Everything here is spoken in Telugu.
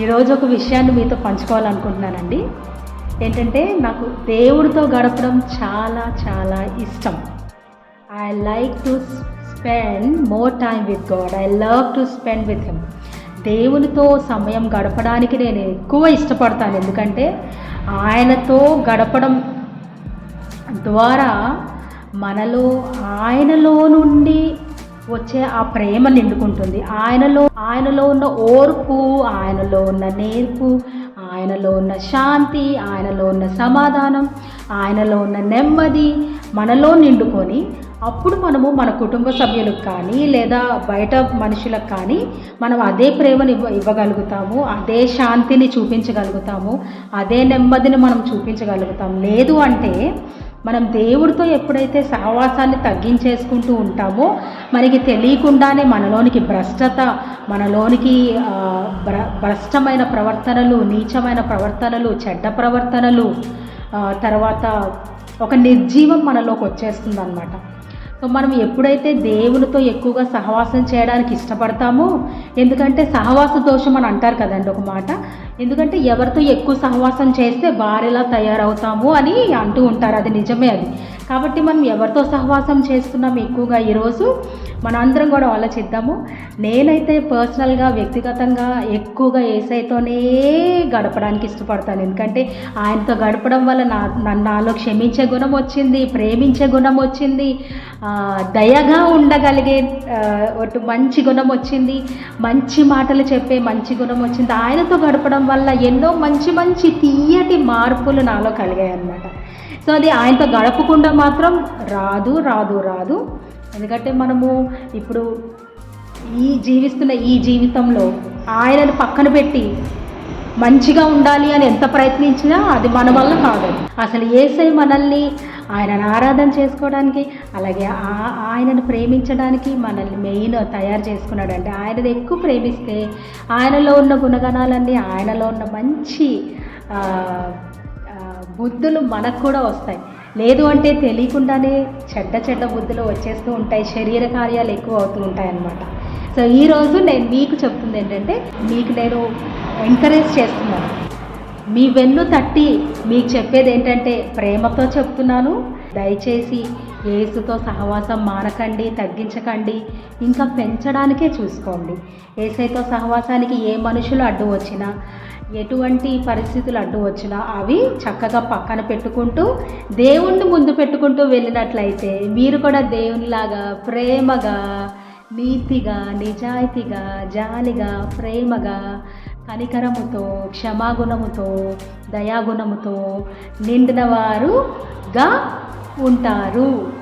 ఈరోజు ఒక విషయాన్ని మీతో పంచుకోవాలనుకుంటున్నానండి. ఏంటంటే నాకు దేవుడితో గడపడం చాలా చాలా ఇష్టం. I like to spend more time with God I love to spend with him దేవునితో సమయం గడపడానికి నేను ఎక్కువ ఇష్టపడతాను. ఎందుకంటే ఆయనతో గడపడం ద్వారా మనలో ఆయనలో నుండి వచ్చే ఆ ప్రేమ నిండుకుంటుంది. ఆయనలో ఆయనలో ఉన్న ఓర్పు ఆయనలో ఉన్న నేర్పు ఆయనలో ఉన్న శాంతి ఆయనలో ఉన్న సమాధానం ఆయనలో ఉన్న నెమ్మది మనలో నిండుకొని అప్పుడు మనము మన కుటుంబ సభ్యులకు కానీ లేదా బయట మనుషులకు కానీ మనం అదే ప్రేమను ఇవ్వ ఇవ్వగలుగుతాము అదే శాంతిని చూపించగలుగుతాము అదే నెమ్మదిని మనం చూపించగలుగుతాం. లేదు అంటే మనం దేవుడితో ఎప్పుడైతే సహవాసాన్ని తగ్గించేసుకుంటూ ఉంటామో మనకి తెలియకుండానే మనలోనికి భ్రష్టత మనలోనికి భ్ర భ్రష్టమైన ప్రవర్తనలు నీచమైన ప్రవర్తనలు చెడ్డ ప్రవర్తనలు తర్వాత ఒక నిర్జీవం మనలోకి వచ్చేస్తుంది అనమాట సో మనం ఎప్పుడైతే దేవునితో ఎక్కువగా సహవాసం చేయడానికి ఇష్టపడతామో ఎందుకంటే సహవాస దోషం అని అంటారు కదండి ఒక మాట ఎందుకంటే ఎవరితో ఎక్కువ సహవాసం చేస్తే భార్యలా తయారవుతాము అని అంటూ ఉంటారు. అది నిజమే అది. కాబట్టి మనం ఎవరితో సహవాసం చేస్తున్నాం ఎక్కువగా ఈరోజు? మనందరం కూడా ఆలోచిద్దాము. నేనైతే పర్సనల్గా వ్యక్తిగతంగా ఎక్కువగా ఏసైతోనే గడపడానికి ఇష్టపడతాను. ఎందుకంటే ఆయనతో గడపడం వల్ల నా నాలో క్షమించే గుణం వచ్చింది ప్రేమించే గుణం వచ్చింది దయగా ఉండగలిగే ఆ, ఒకటి మంచి గుణం వచ్చింది మంచి మాటలు చెప్పే మంచి గుణం వచ్చింది. ఆయనతో గడపడం వల్ల ఎన్నో మంచి మంచి తీయటి మార్పులు నాలో కలిగాయి అన్నమాట సో అది ఆయనతో గడపకుండా మాత్రం రాదు రాదు రాదు. ఎందుకంటే మనము ఇప్పుడు ఈ జీవిస్తున్న ఈ జీవితంలో ఆయనను పక్కన పెట్టి మంచిగా ఉండాలి అని ఎంత ప్రయత్నించినా అది మన వల్ల కాదు. అసలు ఏసై మనల్ని ఆయనను ఆరాధన చేసుకోవడానికి అలాగే ఆ- ఆయనను ప్రేమించడానికి మనల్ని మెయిన్ తయారు చేసుకున్నాడు. అంటే ఎక్కువ ప్రేమిస్తే ఆయనలో ఉన్న గుణగణాలన్నీ ఆయనలో ఉన్న మంచి బుద్ధులు మనకు కూడా వస్తాయి. లేదు అంటే తెలియకుండానే చెడ్డ చెడ్డ బుద్ధులు వచ్చేస్తూ ఉంటాయి. శరీర కార్యాలు ఎక్కువ అవుతూ ఉంటాయి అన్నమాట సో ఈరోజు నేను మీకు చెప్తుంది ఏంటంటే మీకు నేను ఎంకరేజ్ చేస్తున్నాను. మీ వెన్ను తట్టి మీకు చెప్పేది ఏంటంటే ప్రేమతో చెప్తున్నాను. దయచేసి ఏసుతో సహవాసం మానకండి తగ్గించకండి. ఇంకా పెంచడానికే చూసుకోండి. ఏసైతో సహవాసానికి ఏ మనుషులు అడ్డు వచ్చినా ఎటువంటి పరిస్థితులు అడ్డు వచ్చినా అవి చక్కగా పక్కన పెట్టుకుంటూ దేవుణ్ణి ముందు పెట్టుకుంటూ వెళ్ళినట్లయితే మీరు కూడా దేవునిలాగా ప్రేమగా నీతిగా నిజాయితీగా జాలిగా ప్రేమగా కనికరముతో క్షమాగుణముతో దయాగుణముతో నిండినవారుగా ఉంటారు.